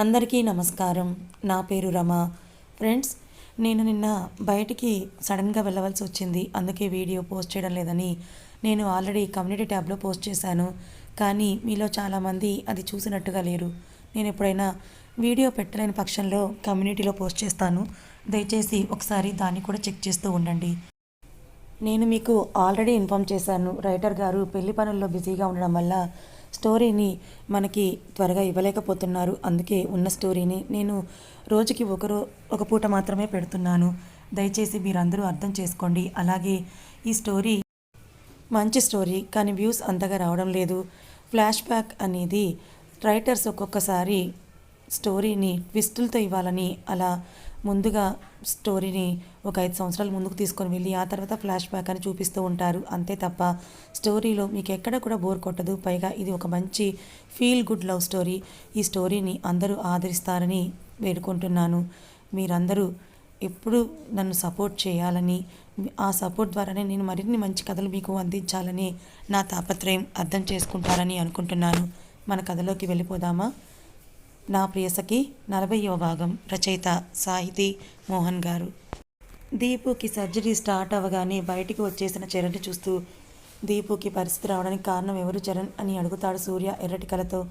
అందరికీ నమస్కారం. నా పేరు రమ. ఫ్రెండ్స్ నేను నిన్న బయటికి సడన్గా వెళ్ళవలసి వచ్చింది. అందుకే వీడియో పోస్ట్ చేయడం లేదని నేను ఆల్రెడీ కమ్యూనిటీ ట్యాబ్లో పోస్ట్ చేశాను. కానీ మీలో చాలామంది అది చూసినట్టుగా లేరు. నేను ఎప్పుడైనా వీడియో పెట్టలేని పక్షంలో కమ్యూనిటీలో పోస్ట్ చేస్తాను. దయచేసి ఒకసారి దాన్ని కూడా చెక్ చేస్తూ ఉండండి. నేను మీకు ఆల్రెడీ ఇన్ఫామ్ చేశాను. రైటర్ గారు పెళ్ళి పనుల్లో బిజీగా ఉండడం వల్ల స్టోరీని మనకి త్వరగా ఇవ్వలేకపోతున్నారు. అందుకే ఉన్న స్టోరీని నేను రోజుకి ఒకరో ఒక పూట మాత్రమే పెడుతున్నాను. దయచేసి మీరందరూ అర్థం చేసుకోండి. అలాగే ఈ స్టోరీ మంచి స్టోరీ కానీ వ్యూస్ అంతగా రావడం లేదు. ఫ్లాష్ బ్యాక్ అనేది రైటర్స్ ఒక్కొక్కసారి స్టోరీని ట్విస్టులతో ఇవ్వాలని అలా ముందుగా స్టోరీని ఒక ఐదు సంవత్సరాల ముందుకు తీసుకొని వెళ్ళి ఆ తర్వాత ఫ్లాష్ బ్యాక్ అని చూపిస్తూ ఉంటారు. అంతే తప్ప స్టోరీలో మీకు ఎక్కడ కూడా బోర్ కొట్టదు. పైగా ఇది ఒక మంచి ఫీల్ గుడ్ లవ్ స్టోరీ. ఈ స్టోరీని అందరూ ఆదరిస్తారని వేడుకుంటున్నాను. మీరందరూ ఎప్పుడు నన్ను సపోర్ట్ చేయాలని ఆ సపోర్ట్ ద్వారానే నేను మరిన్ని మంచి కథలు మీకు అందించాలని నా తాపత్రయం అర్థం చేసుకుంటారని అనుకుంటున్నాను. మన కథలోకి వెళ్ళిపోదామా? నా ప్రియసఖి నలభైవ భాగం రచయిత సాహితీ మోహన్ గారు. దీపుకి సర్జరీ స్టార్ట్ అవ్వగానే బయటికి వచ్చేసిన చరణ్ని చూస్తూ దీపుకి పరిస్థితి రావడానికి కారణం ఎవరు చరణ్ అని అడుగుతాడు సూర్య ఎర్రటి కలతో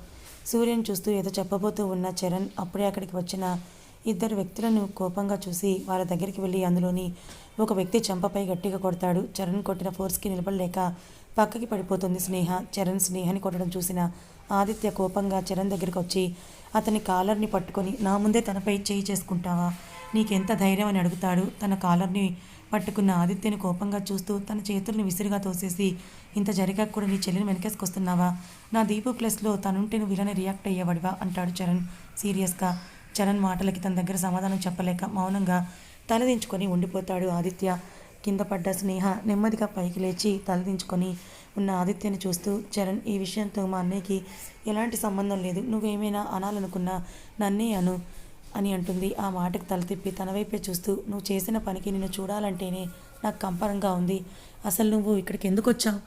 సూర్యని చూస్తూ ఏదో చెప్పబోతూ ఉన్న చరణ్ అప్పుడే అక్కడికి వచ్చిన ఇద్దరు వ్యక్తులను కోపంగా చూసి వాళ్ళ దగ్గరికి వెళ్ళి అందులోని ఒక వ్యక్తి చెంపపై గట్టిగా కొడతాడు. చరణ్ కొట్టిన ఫోర్స్కి నిలబడలేక పక్కకి పడిపోతుంది స్నేహ. చరణ్ స్నేహని కొట్టడం చూసిన ఆదిత్య కోపంగా చరణ్ దగ్గరికి వచ్చి అతని కాలర్ని పట్టుకొని నా ముందే తనపై చేయి చేసుకుంటావా? నీకెంత ధైర్యం అని అడుగుతాడు తన కాలర్ని పట్టుకున్న ఆదిత్యని కోపంగా చూస్తూ తన చేతుల్ని విసిరిగా తోసేసి ఇంత జరిగాక కూడా నీ చెల్లిని వెనకేసుకొస్తున్నావా? నా దీపు ప్లస్లో తనుంటే నువ్వు ఇలానే రియాక్ట్ అయ్యేవాడివా అంటాడు చరణ్ సీరియస్గా. చరణ్ మాటలకి తన దగ్గర సమాధానం చెప్పలేక మౌనంగా తలదించుకొని ఉండిపోతాడు ఆదిత్య. కింద పడ్డ స్నేహ నెమ్మదిగా పైకి లేచి తలదించుకొని ఉన్న ఆదిత్యని చూస్తూ చరణ్ ఈ విషయంతో మా అన్నయ్యకి ఎలాంటి సంబంధం లేదు. నువ్వేమైనా అనాలనుకున్నా నన్నే అను అని అంటుంది. ఆ మాటకు తల తిప్పి తన వైపే చూస్తూ నువ్వు చేసిన పనికి నిన్ను చూడాలంటేనే నాకు కంపరంగా ఉంది. అసలు నువ్వు ఇక్కడికి ఎందుకు వచ్చావు?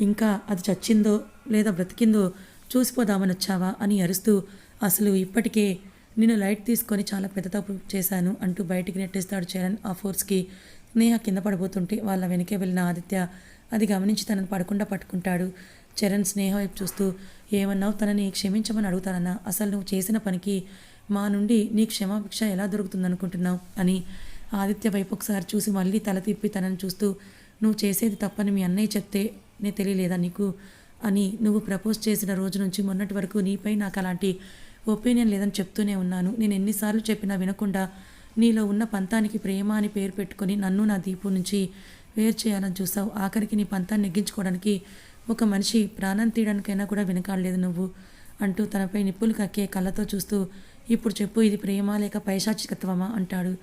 ఇంకా అది చచ్చిందో లేదా బ్రతికిందో చూసిపోదామని వచ్చావా? అని అరుస్తూ అసలు ఇప్పటికే నిన్ను లైట్ తీసుకొని చాలా పెద్ద తప్పు చేశాను అంటూ బయటికి నెట్టేస్తాడు చరణ్. ఆ ఫోర్స్కి నేహ కింద పడిపోతుంటే వాళ్ళ వెనకే వెళ్ళిన ఆదిత్య అది గమనించి తనను పడకుండా పట్టుకుంటాడు. చరణ్ స్నేహ వైపు చూస్తూ ఏమన్నావు? తనని క్షమించమని అడుగుతానన్నా. అసలు నువ్వు చేసిన పనికి మా నుండి నీ క్షమాభిక్ష ఎలా దొరుకుతుందనుకుంటున్నావు? అని ఆదిత్య వైపు ఒకసారి చూసి మళ్ళీ తల తిప్పి తనని చూస్తూ నువ్వు చేసేది తప్పని మీ అన్నయ్య చెప్తే నే తెలియలేదా నీకు? అని నువ్వు ప్రపోజ్ చేసిన రోజు నుంచి మొన్నటి వరకు నీపై నాకు అలాంటి ఒపీనియన్ లేదని చెప్తూనే ఉన్నాను. నేను ఎన్నిసార్లు చెప్పినా వినకుండా నీలో ఉన్న పంతానికి ప్రేమ అని పేరు పెట్టుకొని నన్ను నా దీపు నుంచి వేరు చేయాలని చూసావు ఆఖరికి నీ పంతాన్ని నెగ్గించుకోవడానికి ఒక మనిషి ప్రాణం తీయడానికైనా కూడా వెనకాడలేదు నువ్వు అంటూ తనపై నిప్పులు కక్కే కళ్ళతో చూస్తూ ఇప్పుడు చెప్పు ఇది ప్రేమ లేక పైశాచికత్వమా? అంటాడు.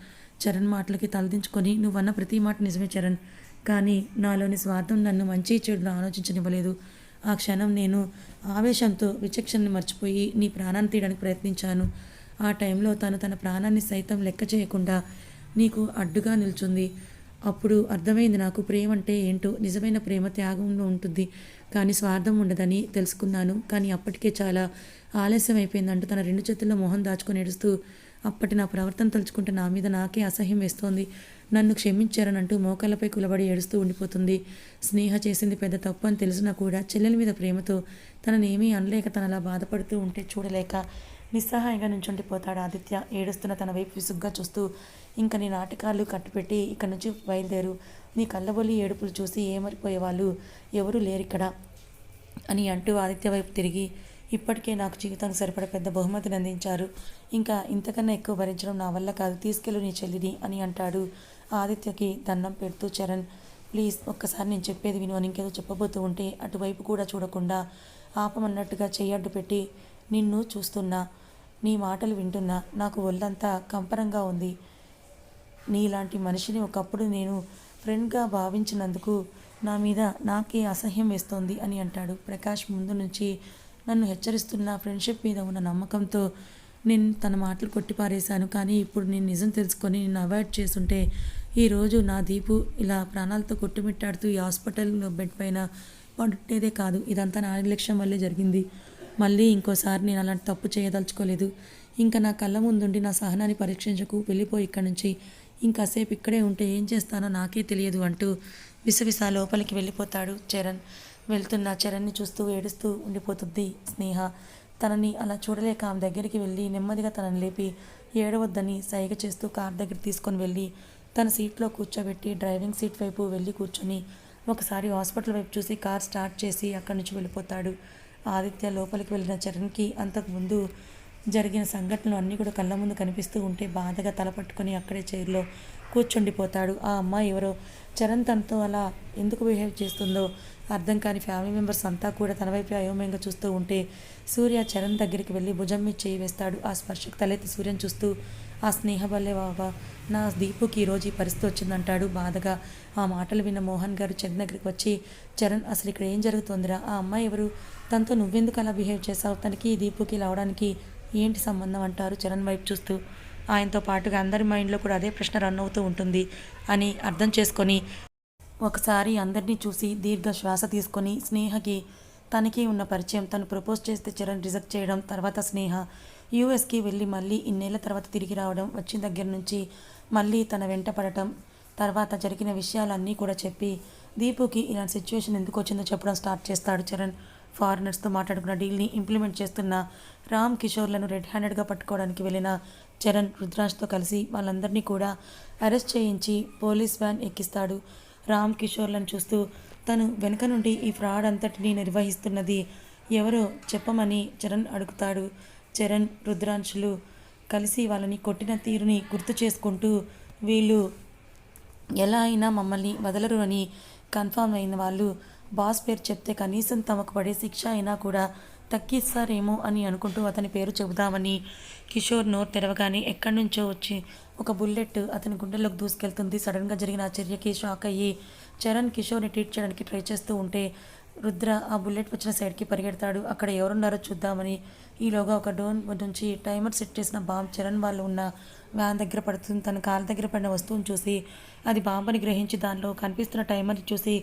చరణ్ మాటలకి తలదించుకొని నువ్వన్న ప్రతి మాట నిజమే చరణ్ కానీ నాలోని స్వార్థం నన్ను మంచి చెడును ఆలోచించనివ్వలేదు. ఆ క్షణం నేను ఆవేశంతో విచక్షణని మర్చిపోయి నీ ప్రాణాన్ని తీయడానికి ప్రయత్నించాను. ఆ టైంలో తను తన ప్రాణాన్ని సైతం లెక్క చేయకుండా నీకు అడ్డుగా నిల్చుంది. అప్పుడు అర్థమైంది నాకు ప్రేమ అంటే ఏంటో? నిజమైన ప్రేమ త్యాగంలో ఉంటుంది కానీ స్వార్థం ఉండదని తెలుసుకున్నాను. కానీ అప్పటికే చాలా ఆలస్యం అయిపోయిందంటూ తన రెండు చేతుల్లో మొహం దాచుకొని ఏడుస్తూ అప్పటి నా ప్రవర్తన తలుచుకుంటే నా మీద నాకే అసహ్యం వేస్తోంది. నన్ను క్షమించారనంటూ మోకాళ్ళపై కులబడి ఏడుస్తూ ఉండిపోతుంది. స్నేహ చేసింది పెద్ద తప్పు అని తెలిసినా కూడా చెల్లెల మీద ప్రేమతో తననేమీ అనలేక తనలా బాధపడుతూ ఉంటే చూడలేక నిస్సహాయంగా నుంచుండిపోతాడు ఆదిత్య. ఏడుస్తున్న తన వైపు విసుగ్గా చూస్తూ ఇంకా నీ నాటకాలు కట్టుపెట్టి ఇక్కడి నుంచి బయలుదేరు. నీ కళ్ళబొల్లి ఏడుపులు చూసి ఏమరిపోయే వాళ్ళు ఎవరూ లేరిక్కడ? అని అంటూ ఆదిత్య వైపు తిరిగి ఇప్పటికే నాకు జీవితానికి సరిపడ పెద్ద బహుమతిని అందించారు. ఇంకా ఇంతకన్నా ఎక్కువ భరించడం నా వల్ల కాదు. తీసుకెళ్ళు నీ చెల్లిని అని అంటాడు ఆదిత్యకి దండం పెడుతూ చరణ్. ప్లీజ్ ఒక్కసారి నేను చెప్పేది విను అని ఇంకేదో చెప్పబోతూ ఉంటే అటువైపు కూడా చూడకుండా ఆపమన్నట్టుగా చెయ్యడ్డు పెట్టి నిన్ను చూస్తున్నా. నీ మాటలు వింటున్నా నాకు ఒళ్ళంతా కంపరంగా ఉంది. నీలాంటి మనిషిని ఒకప్పుడు నేను ఫ్రెండ్గా భావించినందుకు నా మీద నాకే అసహ్యం వేస్తోంది అని అంటాడు ప్రకాష్ ముందు నుంచి. నన్ను హెచ్చరిస్తున్న ఫ్రెండ్షిప్ మీద ఉన్న నమ్మకంతో నేను తన మాటలు కొట్టిపారేశాను. కానీ ఇప్పుడు నేను నిజం తెలుసుకొని నిన్ను అవాయిడ్ చేస్తుంటే ఈరోజు నా దీపు ఇలా ప్రాణాలతో కొట్టుమిట్టాడుతూ ఈ హాస్పిటల్ బెడ్ పైన పడుండేదే కాదు. ఇదంతా నా నిర్లక్ష్యం వల్లే జరిగింది. మళ్ళీ ఇంకోసారి నేను అలాంటి తప్పు చేయదలుచుకోలేదు. ఇంకా నా కళ్ళ ముందుండి నా సహనాన్ని పరీక్షించకు వెళ్ళిపోయి ఇక్కడి నుంచి. ఇంకాసేపు ఇక్కడే ఉంటే ఏం చేస్తానో నాకే తెలియదు అంటూ విసవిస లోపలికి వెళ్ళిపోతాడు చరణ్. వెళ్తున్న చరణ్ని చూస్తూ ఏడుస్తూ ఉండిపోతుంది స్నేహ. తనని అలా చూడలేక ఆమె దగ్గరికి వెళ్ళి నెమ్మదిగా తనని లేపి ఏడవద్దని సైగ చేస్తూ కార్ దగ్గర తీసుకొని వెళ్ళి తన సీట్లో కూర్చోబెట్టి డ్రైవింగ్ సీట్ వైపు వెళ్ళి కూర్చొని ఒకసారి హాస్పిటల్ వైపు చూసి కార్ స్టార్ట్ చేసి అక్కడి నుంచి వెళ్ళిపోతాడు. ఆదిత్య లోపలికి వెళ్ళిన చరణ్కి అంతకుముందు జరిగిన సంఘటనలు అన్నీ కూడా కళ్ళ ముందు కనిపిస్తూ ఉంటే బాధగా తలపట్టుకొని అక్కడే చైర్లో కూర్చుండిపోతాడు. ఆ అమ్మాయి ఎవరో? చరణ్ తనతో అలా ఎందుకు బిహేవ్ చేస్తుందో అర్థం కాని ఫ్యామిలీ మెంబర్స్ అంతా కూడా తన వైపు అయోమయంగా చూస్తూ ఉంటే సూర్య చరణ్ దగ్గరికి వెళ్ళి భుజం మీద చేయి వేస్తాడు. ఆ స్పర్శకు తలెత్తి సూర్యం చూస్తూ ఆ స్నేహ వల్లే బాబా నా దీపుకి ఈరోజు ఈ పరిస్థితి వచ్చిందంటాడు బాధగా. ఆ మాటలు విన్న మోహన్ గారు చరణ్ దగ్గరికి వచ్చి చరణ్ అసలు ఇక్కడ ఏం జరుగుతుందిరా? ఆ అమ్మాయి ఎవరు? తనతో నువ్వెందుకు అలా బిహేవ్ చేసావు తనకి దీపుకి లావడానికి ఏంటి సంబంధం? అంటారు చరణ్ వైపు చూస్తూ. ఆయనతో పాటుగా అందరి మైండ్లో కూడా అదే ప్రశ్న రన్ అవుతూ ఉంటుంది అని అర్థం చేసుకొని ఒకసారి అందరినీ చూసి దీర్ఘ శ్వాస తీసుకొని స్నేహకి తనకి ఉన్న పరిచయం తను ప్రపోజ్ చేస్తే చరణ్ రిజెక్ట్ చేయడం తర్వాత స్నేహ యూఎస్కి వెళ్ళి మళ్ళీ ఇన్నేళ్ళ తర్వాత తిరిగి రావడం వచ్చిన దగ్గర నుంచి మళ్ళీ తన వెంట పడటం తర్వాత జరిగిన విషయాలన్నీ కూడా చెప్పి దీపుకి ఇలాంటి సిచ్యువేషన్ ఎందుకు వచ్చిందో చెప్పడం స్టార్ట్ చేస్తాడు చరణ్. ఫారినర్స్తో మాట్లాడుకున్న డీల్ని ఇంప్లిమెంట్ చేస్తున్న రామ్ కిషోర్లను రెడ్ హ్యాండెడ్గా పట్టుకోవడానికి వెళ్ళిన చరణ్ రుద్రాజ్తో కలిసి వాళ్ళందరినీ కూడా అరెస్ట్ చేయించి పోలీస్ వ్యాన్ ఎక్కిస్తాడు. రామ్ కిషోర్లను చూస్తూ తను వెనుక నుండి ఈ ఫ్రాడ్ అంతటిని నిర్వహిస్తున్నది ఎవరో చెప్పమని చరణ్ అడుగుతాడు. చరణ్ రుద్రాంశులు కలిసి వాళ్ళని కొట్టిన తీరుని గుర్తు చేసుకుంటూ వీళ్ళు ఎలా అయినా మమ్మల్ని వదలరు అని కన్ఫామ్ అయిన వాళ్ళు బాస్ పేరు చెప్తే కనీసం తమకు పడే శిక్ష అయినా కూడా తగ్గిస్తారేమో అని అనుకుంటూ అతని పేరు చెబుదామని కిషోర్ నోరు తెరవగానే ఎక్కడి నుంచో వచ్చి ఒక బుల్లెట్ అతని గుండెల్లోకి దూసుకెళ్తుంది. సడన్గా జరిగిన ఆ చర్యకి షాక్ అయ్యి చరణ్ కిషోర్ని ట్రీట్ చేయడానికి ట్రై చేస్తూ ఉంటే రుద్ర ఆ బుల్లెట్ వచ్చిన సైడ్కి పరిగెడతాడు. అక్కడ ఎవరున్నారో చూద్దామని ఈలోగా ఒక డోన్ నుంచి టైమర్ సెట్ చేసిన బాంబ్ చరణ్ వాళ్ళు ఉన్న వ్యాన్ దగ్గర పడుతుంది తన కాళ్ళ దగ్గర పడిన వస్తువుని చూసి అది బాంబుని గ్రహించి దానిలో కనిపిస్తున్న టైమర్ చూసి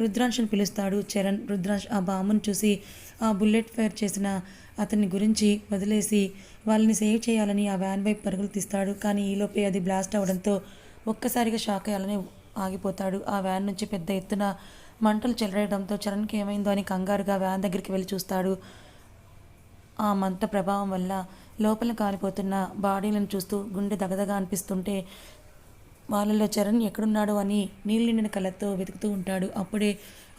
రుద్రాంశని పిలుస్తాడు చరణ్. రుద్రాంశ్ ఆ బాంబుని చూసి ఆ బుల్లెట్ ఫైర్ చేసిన అతని గురించి వదిలేసి వాళ్ళని సేవ్ చేయాలని ఆ వ్యాన్ వైపు పరుగులు తీస్తాడు. కానీ ఈలోపే అది బ్లాస్ట్ అవడంతో ఒక్కసారిగా షాక్ అయ్యాలని ఆగిపోతాడు. ఆ వ్యాన్ నుంచి పెద్ద ఎత్తున మంటలు చెలరేయడంతో చరణ్కి ఏమైందో అని కంగారుగా వ్యాన్ దగ్గరికి వెళ్ళి చూస్తాడు. ఆ మంట ప్రభావం వల్ల లోపల కాలిపోతున్న బాడీలను చూస్తూ గుండె దగదగా అనిపిస్తుంటే వాళ్ళలో చరణ్ ఎక్కడున్నాడు అని నీళ్ళు నిండిన కళ్ళతో వెతుకుతూ ఉంటాడు. అప్పుడే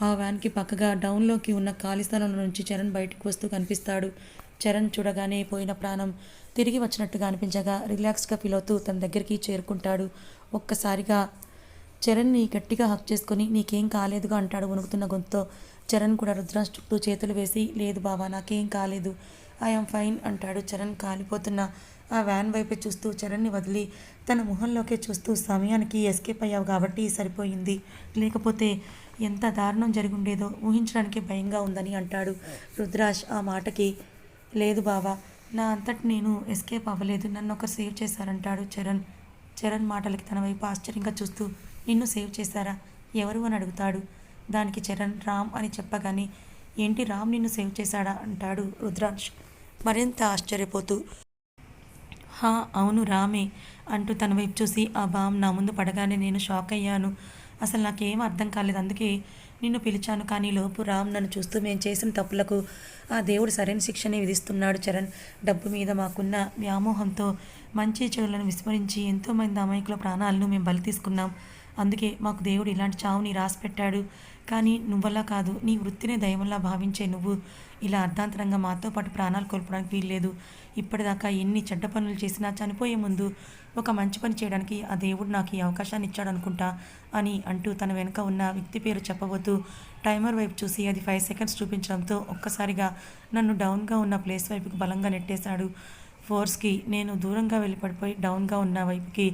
ఆ వ్యాన్కి పక్కగా డౌన్లోకి ఉన్న ఖాళీ స్థలం నుంచి చరణ్ బయటకు వస్తూ కనిపిస్తాడు. చరణ్ చూడగానే పోయిన ప్రాణం తిరిగి వచ్చినట్టుగా అనిపించగా రిలాక్స్గా ఫీల్ అవుతూ తన దగ్గరికి చేరుకుంటాడు. ఒక్కసారిగా చరణ్ని గట్టిగా హక్ చేసుకొని నీకేం కాలేదుగా అంటాడు వణుకుతున్న గొంతుతో. చరణ్ కూడా రుద్రాజ్ చుట్టూ చేతులు వేసి లేదు బావా నాకేం కాలేదు. ఐఎమ్ ఫైన్ అంటాడు చరణ్ కాలిపోతున్న ఆ వ్యాన్ వైపే చూస్తూ చరణ్ని వదిలి. తన మొహంలోకే చూస్తూ సమయానికి ఎస్కేప్ అయ్యావు కాబట్టి సరిపోయింది. లేకపోతే ఎంత దారుణం జరిగుండేదో ఊహించడానికి భయంగా ఉందని అంటాడు రుద్రాజ్ ఆ మాటకి. లేదు బావా నా అంతటి నేను ఎస్కేప్ అవ్వలేదు. నన్ను ఒకరు సేవ్ చేశారంటాడు చరణ్. చరణ్ మాటలకి తన వైపు ఆశ్చర్యంగా చూస్తూ నిన్ను సేవ్ చేశారా? ఎవరు అని అడుగుతాడు. దానికి చరణ్ రామ్ అని చెప్పగానే ఏంటి రామ్ నిన్ను సేవ్ చేశాడా? అంటాడు రుద్రాంశ్ మరింత ఆశ్చర్యపోతూ హా అవును రామే అంటూ తన వైపు చూసి ఆ బామ్ నా ముందు పడగానే నేను షాక్ అయ్యాను. అసలు నాకేం అర్థం కాలేదు. అందుకే నిన్ను పిలిచాను. కానీ లోపు రామ్ నన్ను చూస్తూ మేము చేసిన తప్పులకు ఆ దేవుడు సరైన శిక్షనే విధిస్తున్నాడు చరణ్. డబ్బు మీద మాకున్న వ్యామోహంతో మంచి చెడులను విస్మరించి ఎంతోమంది అమాయకుల ప్రాణాలను మేము బలి తీసుకున్నాం. అందుకే మాకు దేవుడు ఇలాంటి చావుని రాసి పెట్టాడు కానీ నువ్వలా కాదు నీ వృత్తినే దైవంలా భావించే నువ్వు. ఇలా అర్ధాంతరంగా మాతో పాటు ప్రాణాలు కోల్పోవడానికి వీల్లేదు. ఇప్పటిదాకా ఎన్ని చెడ్డ పనులు చేసినా చనిపోయే ముందు ఒక మంచి పని చేయడానికి ఆ దేవుడు నాకు ఈ అవకాశాన్ని ఇచ్చాడు అనుకుంటా అని అంటూ తన వెనుక ఉన్న వ్యక్తి పేరు చెప్పబోతూ టైమర్ వైపు చూసి అది ఫైవ్ సెకండ్స్ చూపించడంతో ఒక్కసారిగా నన్ను డౌన్గా ఉన్న ప్లేస్ వైపుకి బలంగా నెట్టేశాడు. ఫోర్స్కి నేను దూరంగా వెళ్ళి పడిపోయి డౌన్గా ఉన్న వైపుకి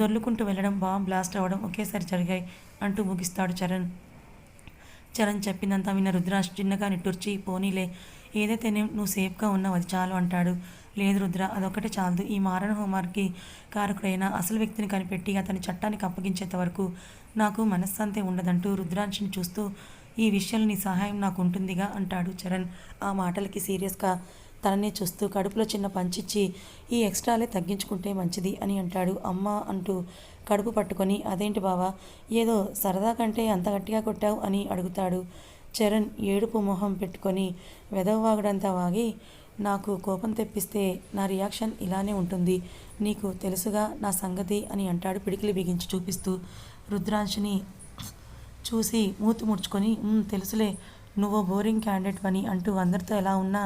దొర్లుకుంటూ వెళ్ళడం బాంబ్ బ్లాస్ట్ అవ్వడం ఒకేసారి జరిగాయి అంటూ ముగిస్తాడు చరణ్. చరణ్ చెప్పిందంతా విన్న రుద్రాష్ చిన్నగా నిట్టూర్చి పోనీలే ఏదైతేనే నువ్వు సేఫ్గా ఉన్నావు అది చాలు అంటాడు. లేదు రుద్ర అదొకటే చాలదు. ఈ మారణ హోమార్కి కారకుడైన అసలు వ్యక్తిని కనిపెట్టి అతని చట్టానికి అప్పగించేంత వరకు నాకు మనశ్శాంతి ఉండదంటూ రుద్రాంశిని చూస్తూ ఈ విషయంలో నీ సహాయం నాకు ఉంటుందిగా అంటాడు చరణ్. ఆ మాటలకి సీరియస్గా తననే చూస్తూ కడుపులో చిన్న పంచిచ్చి ఈ ఎక్స్ట్రాలే తగ్గించుకుంటే మంచిది అని అంటాడు అమ్మ అంటూ కడుపు పట్టుకొని అదేంటి బావా ఏదో సరదా కంటే అంత గట్టిగా కొట్టావు అని అడుగుతాడు. చరణ్ ఏడుపు మొహం పెట్టుకొని వెదవవాగడంతా వాగి నాకు కోపం తెప్పిస్తే నా రియాక్షన్ ఇలానే ఉంటుంది నీకు తెలుసుగా నా సంగతి అని అంటాడు పిడికిలి బిగించి చూపిస్తూ. రుద్రాంశిని చూసి మూతి ముడుచుకొని తెలుసులే నువ్వు బోరింగ్ క్యాండిడేట్ అని అంటూ అందరితో ఎలా ఉన్నా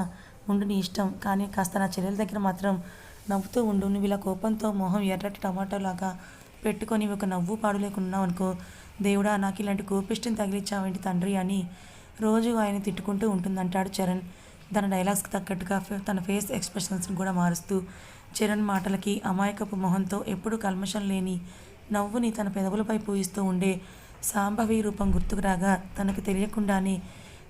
ఉండు నీ ఇష్టం. కానీ కాస్త నా చెల్లెల దగ్గర మాత్రం నవ్వుతూ ఉండు. నువ్వు ఇలా కోపంతో మొహం ఎర్రటి టమాటో లాగా పెట్టుకొని ఒక నవ్వు పాడు లేకున్నావు అనుకో దేవుడా నాకు ఇలాంటి కోపిష్టిని తగిలిచ్చావేంటి తండ్రి అని రోజు ఆయన తిట్టుకుంటూ ఉంటుందంటాడు చరణ్. తన డైలాగ్స్కి తగ్గట్టుగా తన ఫేస్ ఎక్స్ప్రెషన్స్ని కూడా మారుస్తూ చరణ్ మాటలకి అమాయకపు మొహంతో ఎప్పుడూ కల్మషం లేని నవ్వుని తన పెదవులపై పూయిస్తూ ఉండే సాంబవి రూపం గుర్తుకు రాగా తనకు తెలియకుండానే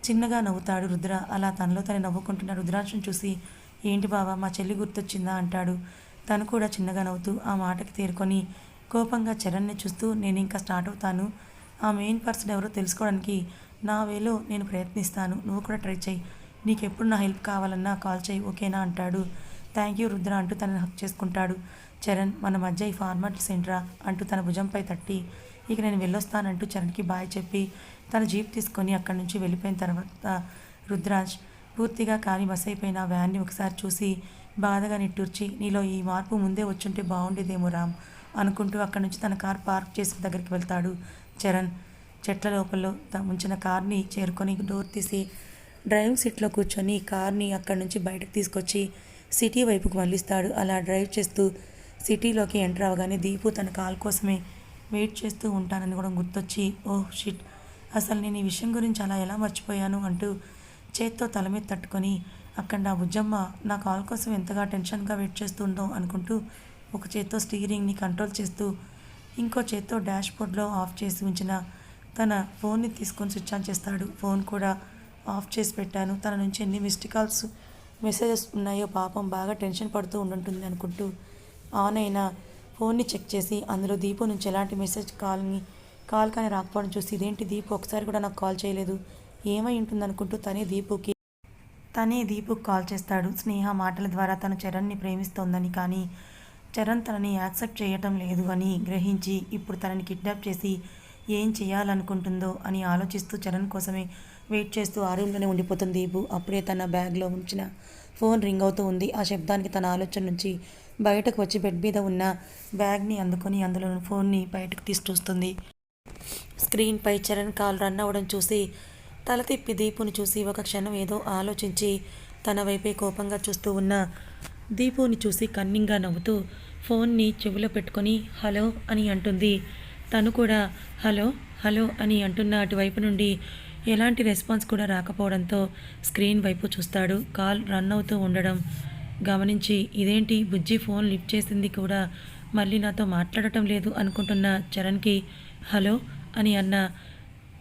చిన్నగా నవ్వుతాడు రుద్ర. అలా తనలో తను నవ్వుకుంటున్న రుద్రాంశం చూసి ఏంటి బావా మా చెల్లి గుర్తొచ్చిందా? అంటాడు. తను కూడా చిన్నగా నవ్వుతూ ఆ మాటకి తేరుకొని కోపంగా చరణ్ని చూస్తూ నేను ఇంకా స్టార్ట్ అవుతాను. ఆ మెయిన్ పర్సన్ ఎవరో తెలుసుకోవడానికి నా వేలో నేను ప్రయత్నిస్తాను. నువ్వు కూడా ట్రై చేయి నీకెప్పుడు నా హెల్ప్ కావాలన్నా కాల్ చేయి ఓకేనా? అంటాడు. థ్యాంక్ యూ రుద్ర అంటూ తనని హక్ చేసుకుంటాడు. చరణ్ మన మధ్య ఈ ఫార్మాలిటీస్ ఏంట్రా? అంటూ తన భుజంపై తట్టి ఇక నేను వెళ్ళొస్తానంటూ చరణ్కి బాయ్ చెప్పి తన జీప్ తీసుకొని అక్కడి నుంచి వెళ్ళిపోయిన తర్వాత రుద్రాజ్ పూర్తిగా కాలి బస్ అయిపోయిన వ్యాన్ని ఒకసారి చూసి బాధగా నిట్టూర్చి నీలో ఈ మార్పు ముందే వచ్చుంటే బాగుండేదేమో రామ్ అనుకుంటూ అక్కడి నుంచి తన కార్ పార్క్ చేసిన దగ్గరికి వెళ్తాడు చరణ్. చెట్ల లోపల ఉంచిన కార్ని చేరుకొని డోర్ తీసి డ్రైవింగ్ సీట్లో కూర్చొని కార్ని అక్కడి నుంచి బయటకు తీసుకొచ్చి సిటీ వైపుకు మళ్ళిస్తాడు. అలా డ్రైవ్ చేస్తూ సిటీలోకి ఎంటర్ అవగానే దీపు తన కాల్ కోసమే వెయిట్ చేస్తూ ఉంటానని కూడా గుర్తొచ్చి ఓహ్ షిట్ అసలు నేను ఈ విషయం గురించి అలా ఎలా మర్చిపోయాను అంటూ చేత్తో తల మీద తట్టుకొని అక్కడ నా బుజ్జమ్మ నా కాల్ కోసం ఎంతగా టెన్షన్గా వెయిట్ చేస్తుందో అనుకుంటూ ఒక చేత్తో స్టీరింగ్ని కంట్రోల్ చేస్తూ ఇంకో చేత్తో డాష్ బోర్డ్లో ఆఫ్ చేసి ఉంచిన తన ఫోన్ని తీసుకొని స్విచ్ ఆన్ చేస్తాడు. ఫోన్ కూడా ఆఫ్ చేసి పెట్టాను. తన నుంచి ఎన్ని మిస్డ్ కాల్స్ మెసేజెస్ ఉన్నాయో పాపం బాగా టెన్షన్ పడుతూ ఉండుంటుంది అనుకుంటూ ఆన్ అయిన ఫోన్ని చెక్ చేసి అందులో దీపం నుంచి ఎలాంటి మెసేజ్ కాల్ని కాల్ కానీ రాకపోవడం చూసి ఇదేంటి దీపు? ఒకసారి కూడా నాకు కాల్ చేయలేదు. ఏమై ఉంటుంది అనుకుంటూ తనే దీపుకి తనే దీపుకు కాల్ చేస్తాడు. స్నేహ మాటల ద్వారా తను చరణ్ని ప్రేమిస్తోందని కానీ చరణ్ తనని యాక్సెప్ట్ చేయటం లేదు అని గ్రహించి ఇప్పుడు తనని కిడ్నాప్ చేసి ఏం చేయాలనుకుంటుందో అని ఆలోచిస్తూ చరణ్ కోసమే వెయిట్ చేస్తూ ఆ రూమ్లోనే ఉండిపోతుంది దీపు. అప్పుడే తన బ్యాగ్లో ఉంచిన ఫోన్ రింగ్ అవుతూ ఉంది. ఆ శబ్దానికి తన ఆలోచన నుంచి బయటకు వచ్చి బెడ్ మీద ఉన్న బ్యాగ్ని అందుకొని అందులో ఫోన్ని బయటకు తీసి చూస్తుంది స్క్రీన్పై చరణ్ కాల్ రన్ అవ్వడం చూసి తల తిప్పి దీపుని చూసి ఒక క్షణం ఏదో ఆలోచించి తన వైపే కోపంగా చూస్తూ ఉన్న దీపుని చూసి కన్నింగా నవ్వుతూ ఫోన్ని చెవిలో పెట్టుకొని హలో అని అంటుంది. తను కూడా హలో హలో అని అంటున్న అటువైపు నుండి ఎలాంటి రెస్పాన్స్ కూడా రాకపోవడంతో స్క్రీన్ వైపు చూస్తాడు. కాల్ రన్ అవుతూ ఉండడం గమనించి ఇదేంటి బుజ్జి ఫోన్ లిఫ్ట్ చేసింది కూడా మళ్ళీ నాతో మాట్లాడటం లేదు అనుకుంటున్న చరణ్కి హలో అని అన్న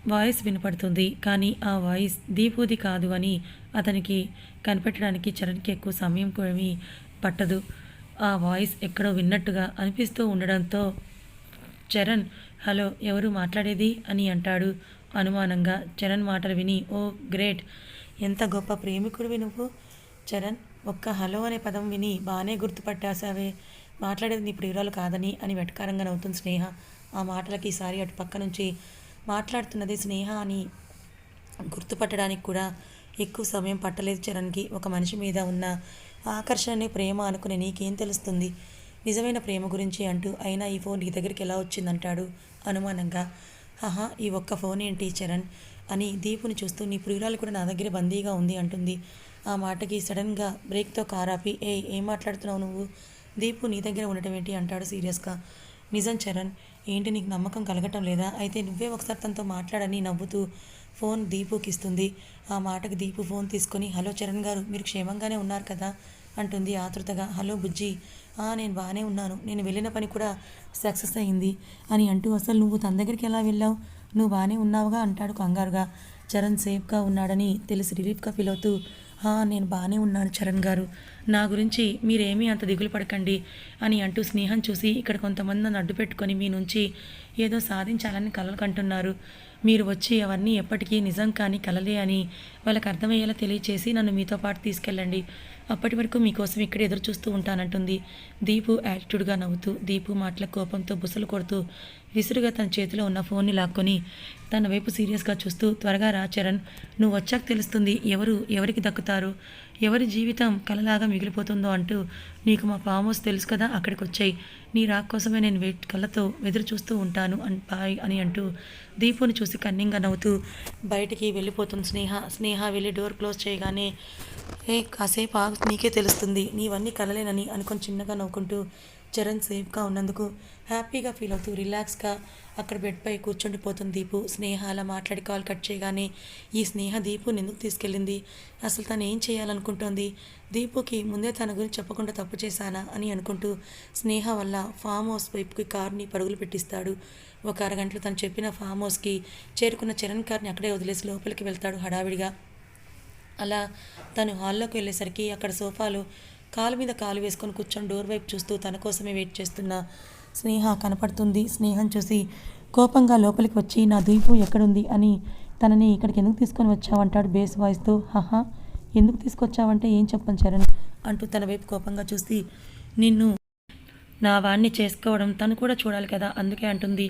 వాయిస్ వినపడుతుంది. కానీ ఆ వాయిస్ దీపూది కాదు అని అతనికి కనిపెట్టడానికి చరణ్కి ఎక్కువ సమయం కూడా పట్టదు. ఆ వాయిస్ ఎక్కడో విన్నట్టుగా అనిపిస్తూ ఉండడంతో చరణ్ హలో ఎవరు మాట్లాడేది? అని అంటాడు అనుమానంగా. చరణ్ మాటలు విని ఓ గ్రేట్! ఎంత గొప్ప ప్రేమికుడివి నువ్వు చరణ్! ఒక్క హలో అనే పదం విని బాగానే గుర్తుపట్టాసావే. మాట్లాడేది నీ ప్రియురాలు కాదని అని వెటకారంగా నవ్వుతుంది స్నేహ. ఆ మాటలకి ఈసారి అటు పక్క నుంచి మాట్లాడుతున్నది స్నేహ అని గుర్తుపట్టడానికి కూడా ఎక్కువ సమయం పట్టలేదు చరణ్కి. ఒక మనిషి మీద ఉన్న ఆకర్షణని ప్రేమ అనుకునే నీకేం తెలుస్తుంది? నిజమైన ప్రేమ గురించి అంటూ అయినా ఈ ఫోన్ నీ దగ్గరికి ఎలా వచ్చిందంటాడు అనుమానంగా. ఆహా ఈ ఒక్క ఫోన్ ఏంటి చరణ్? అని దీపుని చూస్తూ నీ ప్రియురాలు కూడా నా దగ్గర బందీగా ఉంది అంటుంది. ఆ మాటకి సడన్గా బ్రేక్తో కారాపి ఏ ఏం మాట్లాడుతున్నావు నువ్వు? దీపు నీ దగ్గర ఉండటం ఏంటి అంటాడు సీరియస్గా. నిజం చరణ్ ఏంటి నీకు నమ్మకం కలగటం లేదా? అయితే నువ్వే ఒకసారి తనతో మాట్లాడని నవ్వుతూ ఫోన్ దీపుకి ఇస్తుంది ఆ మాటకు దీపు ఫోన్ తీసుకొని హలో చరణ్ గారు మీరు క్షేమంగానే ఉన్నారు కదా? అంటుంది ఆతృతగా. హలో బుజ్జి "ఆ, నేను బాగానే ఉన్నాను. నేను వెళ్ళిన పని కూడా సక్సెస్ అయింది అని అంటూ అసలు నువ్వు తన దగ్గరికి ఎలా వెళ్ళావు? నువ్వు బాగానే ఉన్నావుగా అంటాడు కంగారుగా. చరణ్ సేఫ్గా ఉన్నాడని తెలిసి రిలీఫ్గా ఫీల్ అవుతూ నేను బాగానే ఉన్నాను చరణ్ గారు. నా గురించి మీరేమీ అంత దిగులు పడకండి అని అంటూ స్నేహం చూసి ఇక్కడ కొంతమంది నన్ను అడ్డు పెట్టుకొని మీ నుంచి ఏదో సాధించాలని కలలు కంటున్నారు. మీరు వచ్చి అవన్నీ ఎప్పటికీ నిజం కానీ కలలే అని వాళ్ళకి అర్థమయ్యేలా తెలియచేసి నన్ను మీతో పాటు తీసుకెళ్ళండి. అప్పటి వరకు మీకోసం ఇక్కడ ఎదురు చూస్తూ ఉంటానంటుంది. దీపు యాటిట్యూడ్గా నవ్వుతూ దీపు మాటల కోపంతో బుసలు కొడుతూ విసురుగా తన చేతిలో ఉన్న ఫోన్ని లాక్కొని తన వైపు సీరియస్గా చూస్తూ త్వరగా రా చరణ్ నువ్వు వచ్చాక తెలుస్తుంది ఎవరు ఎవరికి దక్కుతారు ఎవరి జీవితం కలలాగా మిగిలిపోతుందో అంటూ నీకు మా ఫామ్ హౌస్ తెలుసు కదా అక్కడికి వచ్చాయి నీ రాక్ కోసమే నేను వెయిట్ కళ్ళతో ఎదురు చూస్తూ ఉంటాను అన్ బాయ్ అని అంటూ దీపుని చూసి కన్నింగా నవ్వుతూ బయటికి వెళ్ళిపోతుంది స్నేహ. స్నేహ వెళ్ళి డోర్ క్లోజ్ చేయగానే ఏ కాసేపు నీకే తెలుస్తుంది. నీవన్నీ కలలేనని అనుకొని చిన్నగా నవ్వుకుంటూ చరణ్ సేఫ్గా ఉన్నందుకు హ్యాపీగా ఫీల్ అవుతూ రిలాక్స్గా అక్కడ బెడ్పై కూర్చుండిపోతుంది దీపు. స్నేహ అలా మాట్లాడి కాల్ కట్ చేయగానే ఈ స్నేహ దీపుని ఎందుకు తీసుకెళ్ళింది. అసలు తను ఏం చేయాలనుకుంటోంది? దీపుకి ముందే తన గురించి చెప్పకుండా తప్పు చేశానా అని అనుకుంటూ స్నేహ వల్ల ఫామ్ హౌస్ వైపుకి కార్ని పరుగులు పెట్టిస్తాడు. ఒక అరగంటలో తను చెప్పిన ఫామ్ హౌస్కి చేరుకున్న చరణ్ కార్ని అక్కడే వదిలేసి లోపలికి వెళ్తాడు హడావిడిగా. అలా తను హాల్లోకి వెళ్ళేసరికి అక్కడ సోఫాలో కాలు మీద కాలు వేసుకొని కూర్చొని డోర్ వైపు చూస్తూ తన కోసమే వెయిట్ చేస్తున్న స్నేహ కనపడుతుంది. స్నేహం చూసి కోపంగా లోపలికి వచ్చి నా దీపు ఎక్కడుంది? అని తనని ఇక్కడికి ఎందుకు తీసుకొని వచ్చావు? అంటాడు బేస్ వాయిస్తో. హహా ఎందుకు తీసుకొచ్చావంటే ఏం చెప్పను చరణ్ అంటూ తన వైపు కోపంగా చూసి నిన్ను నా వాణ్ణి చేసుకోవడం తను కూడా చూడాలి కదా అందుకే అంటుంది.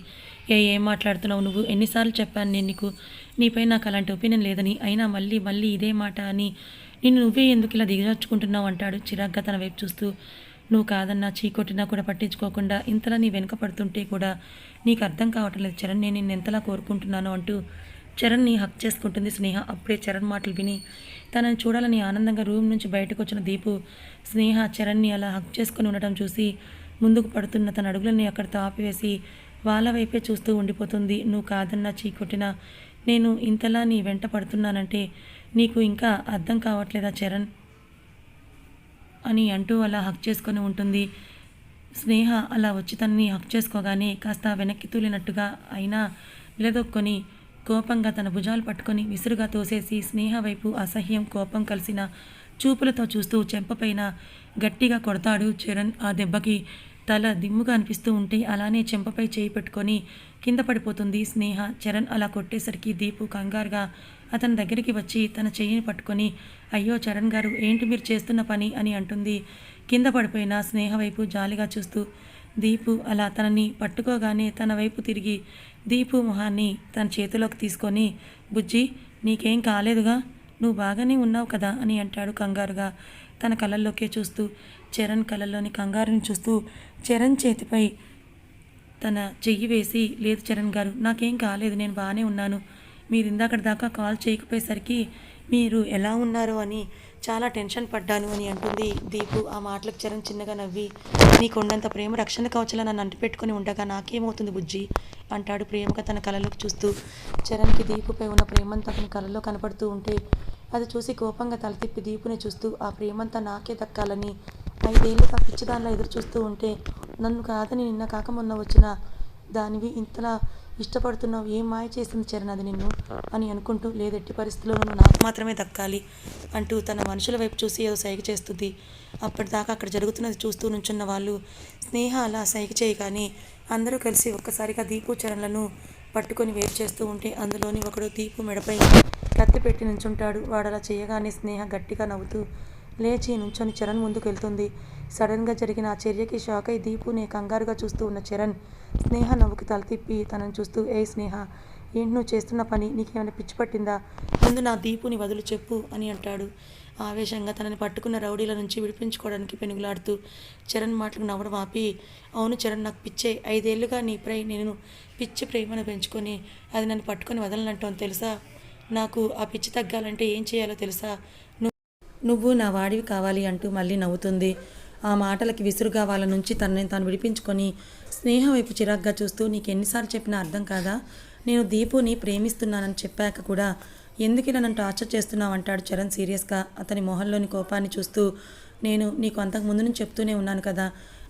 ఏ ఏం మాట్లాడుతున్నావు నువ్వు? ఎన్నిసార్లు చెప్పాను నేను నీకు? నీపై నాకు అలాంటి ఒపీనియన్ లేదని. అయినా మళ్ళీ మళ్ళీ ఇదే మాట అని. నిన్ను నువ్వే ఎందుకు ఇలా దిగజార్చుకుంటున్నావు? అంటాడు చిరాగ్గా తన వైపు చూస్తూ. నువ్వు కాదన్నా చీకొట్టినా కూడా పట్టించుకోకుండా ఇంతలా నీ వెనుక పడుతుంటే కూడా నీకు అర్థం కావట్లేదు చరణ్ నేను నిన్ను ఎంతలా కోరుకుంటున్నాను అంటూ చరణ్ని హక్ చేసుకుంటుంది స్నేహ. అప్పుడే చరణ్ మాటలు విని తనని చూడాలని ఆనందంగా రూమ్ నుంచి బయటకు వచ్చిన దీపు స్నేహ చరణ్ని అలా హక్ చేసుకొని ఉండటం చూసి ముందుకు పడుతున్న తన అడుగులని అక్కడితో ఆపివేసి వాళ్ళ వైపే చూస్తూ ఉండిపోతుంది. నువ్వు కాదన్నా చీకొట్టినా నేను ఇంతలా నీ వెంట పడుతున్నానంటే నీకు ఇంకా అర్థం కావట్లేదా చరణ్? అని అంటూ అలా హక్ చేసుకొని ఉంటుంది. స్నేహ అలా వచ్చి తనని హక్ చేసుకోగానే కాస్త వెనక్కి తూలినట్టుగా అయినా నిలదొక్కొని కోపంగా తన భుజాలు పట్టుకొని విసురుగా తోసేసి స్నేహ వైపు అసహ్యం కోపం కలిసిన చూపులతో చూస్తూ చెంపపైన గట్టిగా కొడతాడు చరణ్. ఆ దెబ్బకి తల దిమ్ముగా అనిపిస్తూ ఉంటే అలానే చెంపపై చేయి పెట్టుకొని కింద పడిపోతుంది స్నేహ. చరణ్ అలా కొట్టేసరికి దీపు కంగారుగా అతని దగ్గరికి వచ్చి తన చెయ్యిని పట్టుకొని అయ్యో చరణ్ గారు ఏంటి మీరు చేస్తున్న పని? అని అంటుంది. కింద పడిపోయిన స్నేహ వైపు జాలిగా చూస్తూ దీపు అలా తనని పట్టుకోగానే తన వైపు తిరిగి దీపు మొహాన్ని తన చేతిలోకి తీసుకొని బుజ్జి నీకేం కాలేదుగా? నువ్వు బాగానే ఉన్నావు కదా? అని అంటాడు కంగారుగా. తన కళ్ళల్లోకే చూస్తూ చరణ్ కళ్ళల్లోని కంగారుని చూస్తూ చరణ్ చేతిపై తన చెయ్యి వేసి లేదు చరణ్ గారు నాకేం కాలేదు నేను బాగానే ఉన్నాను. మీరు ఇందాకటి దాకా కాల్ చేయకపోయేసరికి మీరు ఎలా ఉన్నారో అని చాలా టెన్షన్ పడ్డాను అని అంటుంది దీపు. ఆ మాటలకు చరణ్ చిన్నగా నవ్వి నీకు ఉన్నంత ప్రేమ రక్షణ కవచలా నన్ను అంటిపెట్టుకుని ఉండగా నాకేమవుతుంది బుజ్జి? అంటాడు ప్రేమగా తన కళలోకి చూస్తూ. చరణ్కి దీపుపై ఉన్న ప్రేమంతా అతని కళలో కనపడుతూ ఉంటే అది చూసి కోపంగా తల తిప్పి దీపుని చూస్తూ ఆ ప్రేమంతా నాకే దక్కాలని ఐదేళ్ళుగా పిచ్చిదానిలో ఎదురు చూస్తూ ఉంటే నన్ను కాదని నిన్న కాక మొన్న వచ్చిన దానివి ఇంతలా ఇష్టపడుతున్నావు ఏం మాయ చేసింది చరణ్ అది నిన్ను అని అనుకుంటూ లేదెట్టి పరిస్థితుల్లోనూ నాకు మాత్రమే దక్కాలి అంటూ తన మనుషుల వైపు చూసి ఏదో సైగ చేస్తుంది. అప్పటిదాకా అక్కడ జరుగుతున్నది చూస్తూ నుంచున్న వాళ్ళు స్నేహ అలా సైగ చేయగానే అందరూ కలిసి ఒక్కసారిగా దీపు చరణ్లను పట్టుకొని వేరు చేస్తూ ఉంటే అందులోని ఒకడు దీపు మెడపై కత్తి పెట్టి నుంచుంటాడు. వాడు అలా చేయగానే స్నేహ గట్టిగా నవ్వుతూ లేచి నుంచొని చరణ్ ముందుకు వెళ్తుంది. సడన్గా జరిగిన ఆ చర్యకి షాక్ అయి దీపుని కంగారుగా చూస్తూ ఉన్న చరణ్ స్నేహ నవ్వుకి తల తిప్పి తనని చూస్తూ ఏ స్నేహ ఏంటి నువ్వు చేస్తున్న పని? నీకేమైనా పిచ్చి పట్టిందా? ముందు నా దీపుని వదులు చెప్పు అని అంటాడు. ఆవేశంగా తనని పట్టుకున్న రౌడీల నుంచి విడిపించుకోవడానికి పెనుగులాడుతూ చరణ్ మాటలు నవ్వడం ఆపి అవును చరణ్ నాకు పిచ్చే ఐదేళ్ళుగా నీపై నేను పిచ్చి ప్రేమను పెంచుకొని అది నన్ను పట్టుకొని వదలనంటాను తెలుసా? నాకు ఆ పిచ్చి తగ్గాలంటే ఏం చేయాలో తెలుసా? నువ్వు నా వాడివి కావాలి అంటూ మళ్ళీ నవ్వుతుంది. ఆ మాటలకి విసురుగా వాళ్ళ నుంచి తనని తాను విడిపించుకొని స్నేహ వైపు చిరాగ్గా చూస్తూ నీకు ఎన్నిసార్లు చెప్పినా అర్థం కాదా? నేను దీపుని ప్రేమిస్తున్నానని చెప్పాక కూడా ఎందుకు ఇలా నన్ను టార్చర్ చేస్తున్నావు? అంటాడు చరణ్ సీరియస్గా. అతని మొహంలోని కోపాన్ని చూస్తూ నేను నీకు అంతకు ముందు నుంచి చెప్తూనే ఉన్నాను కదా.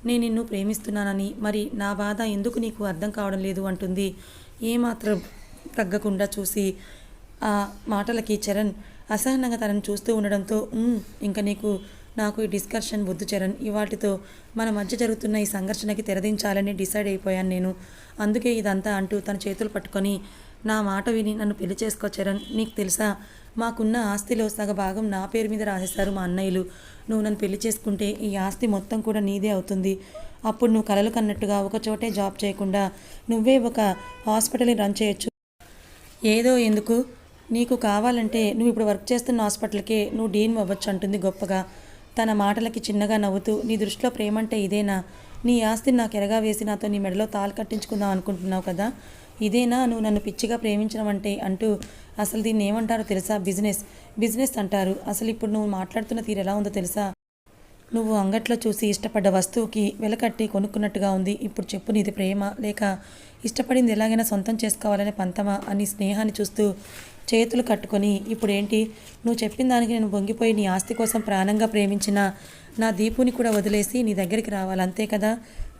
నేను నిన్ను ప్రేమిస్తున్నానని. మరి నా బాధ ఎందుకు నీకు అర్థం కావడం లేదు? అంటుంది. ఏమాత్రం తగ్గకుండా చూసి ఆ మాటలకి చరణ్ అసహనంగా తనను చూస్తూ ఉండడంతో ఇంకా నీకు నాకు ఈ డిస్కషన్ వద్దు చరణ్. ఇవాటితో మన మధ్య జరుగుతున్న ఈ సంఘర్షణకి తెరదించాలని డిసైడ్ అయిపోయాను నేను. అందుకే ఇదంతా అంటూ తన చేతులు పట్టుకొని నా మాట విని నన్ను పెళ్ళి చేసుకో చరణ్. నీకు తెలుసా మాకున్న ఆస్తిలో సగ భాగం నా పేరు మీద రాసేస్తారు మా అన్నయ్యలు. నువ్వు నన్ను పెళ్ళి చేసుకుంటే ఈ ఆస్తి మొత్తం కూడా నీదే అవుతుంది. అప్పుడు నువ్వు కలలు కన్నట్టుగా ఒక చోటే జాబ్ చేయకుండా నువ్వే ఒక హాస్పిటల్ని రన్ చేయొచ్చు. ఏదో ఎందుకు? నీకు కావాలంటే నువ్వు ఇప్పుడు వర్క్ చేస్తున్న హాస్పిటల్కే నువ్వు డీన్ అవ్వచ్చు అంటుంది గొప్పగా. తన మాటలకి చిన్నగా నవ్వుతూ నీ దృష్టిలో ప్రేమ అంటే ఇదేనా? నీ ఆస్తిని నాకు ఎరగా వేసి నాతో నీ మెడలో తాళి కట్టించుకుందాం అనుకుంటున్నావు కదా? ఇదేనా? నువ్వు నన్ను పిచ్చిగా ప్రేమించడం అంటే అంటూ అసలు దీన్ని ఏమంటారో తెలుసా? బిజినెస్ బిజినెస్ అంటారు. అసలు ఇప్పుడు నువ్వు మాట్లాడుతున్న తీరు ఎలా ఉందో తెలుసా? నువ్వు అంగట్లో చూసి ఇష్టపడ్డ వస్తువుకి వెలకట్టి కొనుక్కున్నట్టుగా ఉంది. ఇప్పుడు చెప్పు నీది ప్రేమ. లేక ఇష్టపడింది ఎలాగైనా సొంతం చేసుకోవాలనే పంతమా? అని స్నేహాన్ని చూస్తూ చేతులు కట్టుకొని ఇప్పుడేంటి? నువ్వు చెప్పిన దానికి నేను బొంగిపోయి నీ ఆస్తి కోసం ప్రాణంగా ప్రేమించిన నా దీపుని కూడా వదిలేసి నీ దగ్గరికి రావాలి అంతే కదా?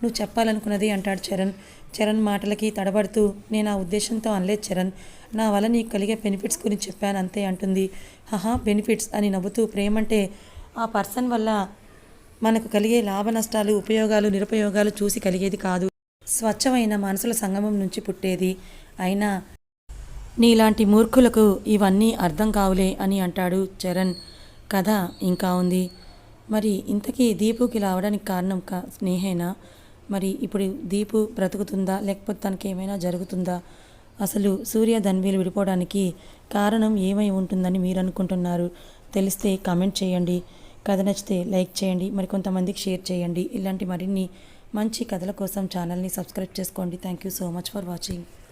నువ్వు చెప్పాలనుకున్నది అంటాడు చరణ్. చరణ్ మాటలకి తడబడుతూ నేను ఆ ఉద్దేశంతో అనలేదు చరణ్. నా వల్ల నీకు కలిగే బెనిఫిట్స్ గురించి చెప్పాను అంతే అంటుంది. హహా బెనిఫిట్స్ అని నవ్వుతూ ప్రేమంటే ఆ పర్సన్ వల్ల మనకు కలిగే లాభ నష్టాలు ఉపయోగాలు నిరుపయోగాలు చూసి కలిగేది కాదు. స్వచ్ఛమైన మనసుల సంగమం నుంచి పుట్టేది. అయినా నీలాంటి మూర్ఖులకు ఇవన్నీ అర్థం కావులే అని అంటాడు చరణ్. కథ ఇంకా ఉంది. మరి ఇంతకీ దీపుకి రావడానికి కారణం కా స్నేహేనా? మరి ఇప్పుడు దీపు బ్రతుకుతుందా? లేకపోతే తనకి ఏమైనా జరుగుతుందా? అసలు సూర్య ధన్వీలు విడిపోవడానికి కారణం ఏమై ఉంటుందని మీరు అనుకుంటున్నారు? తెలిస్తే కామెంట్ చేయండి. కథ నచ్చితే లైక్ చేయండి. మరి కొంతమందికి షేర్ చేయండి. ఇలాంటి మరిన్ని మంచి కథల కోసం ఛానల్ని సబ్స్క్రైబ్ చేసుకోండి. Thank you so much for watching.